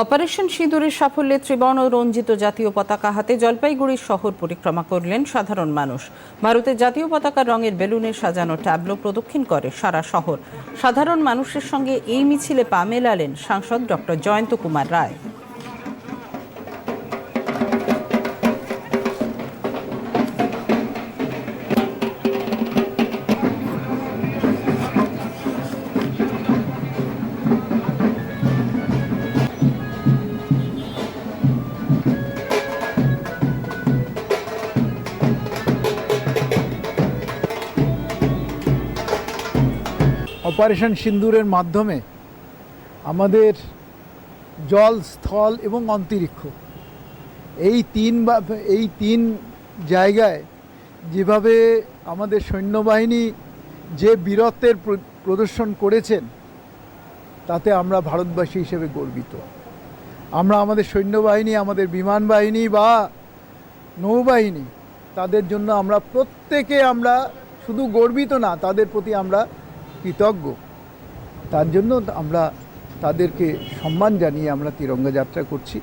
Operation সিঁদুরের সাফল্যে ত্রিবর্ণ রঞ্জিত জাতীয় পতাকা হাতে জলপাইগুড়ির শহর পরিক্রমা করলেন সাধারণ মানুষ। ভারতের জাতীয় পতাকা রঙের বেলুনে সাজানো ট্যাবলো প্রদক্ষিণ করে সারা শহর। সাধারণ মানুষের সঙ্গে এই মিছিলে পা মেলালেন সাংসদ ডক্টর জয়ন্ত কুমার রায়। অপারেশন সিন্দুরের মাধ্যমে আমাদের জল, স্থল এবং অন্তরিক্ষ। এই তিন বা, এই তিন জায়গায় যেভাবে আমাদের সৈন্যবাহিনী যে বীরত্বের প্র- প্রদর্শন করেছেন, তাতে আমরা ভারতবাসী হিসেবে গর্বিত। আমরা আমাদের সৈন্যবাহিনী, আমাদের বিমান বাহিনী বা নৌবাহিনী, তাদের জন্য আমরা প্রত্যেকে আমরা শুধু গর্বিত না, তাদের প্রতি আমরা কৃতজ্ঞ। তার জন্য আমরা তাদেরকে সম্মান জানিয়ে আমরা তিরঙ্গা যাত্রা করছি।